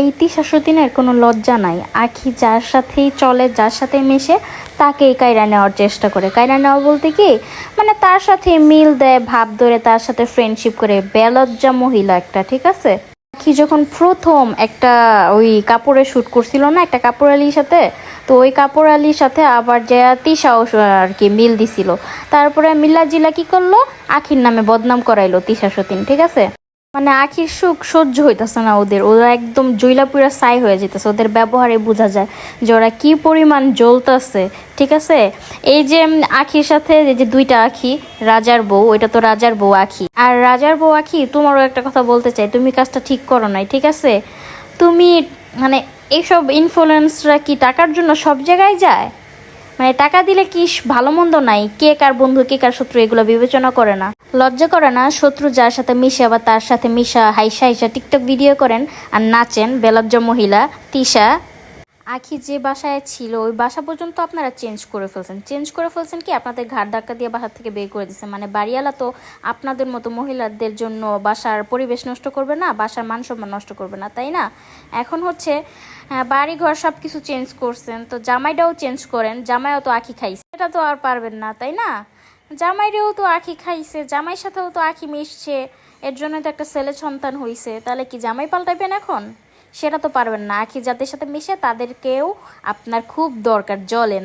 এই তিশাশুদ্দিনের কোনো লজ্জা নাই। আখি যার সাথেই চলে, যার সাথে মিশে, তাকেই কায়রা নেওয়ার চেষ্টা করে। কায়রা নেওয়া বলতে কি মানে তার সাথে মিল দেয়, ভাব ধরে তার সাথে ফ্রেন্ডশিপ করে। বেলজ্জা মহিলা একটা, ঠিক আছে? আখি যখন প্রথম একটা ওই কাপড়ে শ্যুট করছিল না, একটা কাপড় আলির সাথে, তো ওই কাপড় আলির সাথে আবার যে তিশাও আর কি মিল দিছিল। তারপরে মিল্লা জিলা কি করল? আখির নামে বদনাম করাইলো তিশা সতীন ঠিক আছে? মানে আখির সুখ সহ্য হইতেছে না ওদের। ওরা একদম জৈলা পুরা সাই হয়ে যেতেছে ওদের ব্যবহারে বোঝা যায় যে ওরা কী পরিমাণ জ্বলতেছে, ঠিক আছে? এই যে আখির সাথে এই যে দুইটা আখি, রাজার বউ এটা তো রাজার বউ আখি। আর রাজার বউ আখি, তোমারও একটা কথা বলতে চাই, তুমি কাজটা ঠিক করো নাই, ঠিক আছে? তুমি মানে এইসব ইনফ্লুয়েন্সরা কি টাকার জন্য সব জায়গায় যায়? মানে টাকা দিলে কি ভালো মন্দ নাই? কে কার বন্ধু, কে কার শত্রু, এগুলো বিবেচনা করে না। লজ্জা করে না শত্রু যার সাথে মিশে আবার তার সাথে মিশা হাইসা হাইসা টিকটক ভিডিও করেন আর নাচেন বেলজ্জ মহিলা তিশা। আখি যে বাসায় ছিল ওই বাসা পর্যন্ত আপনারা চেঞ্জ করে ফেলছেন। চেঞ্জ করে ফেলছেন কি? আপনাদের ঘাট ধাক্কা দিয়ে বাসা থেকে বের করে দিচ্ছেন মানে বাড়িওয়ালা তো আপনাদের মতো মহিলাদের জন্য বাসার পরিবেশ নষ্ট করবে না বাসার মান সম্মান নষ্ট করবে না তাই না? এখন হচ্ছে হ্যাঁ, বাড়ি ঘর সব কিছু চেঞ্জ করছেন। তো জামাইটাও চেঞ্জ করেন জামাইও তো আখি খাইছে। এটা তো আর পারবেন না তাই না? জামাইরেও তো আখি খাইছে, জামাইয়ের সাথেও তো আখি মিশছে, এর জন্য তো একটা ছেলে সন্তান হইছে। তাহলে কি জামাই পাল্টাইবেন এখন? সেটা তো পারবেন না। আখি যাদের সাথে মিশে তাদেরকেও আপনার খুব দরকার, জলে না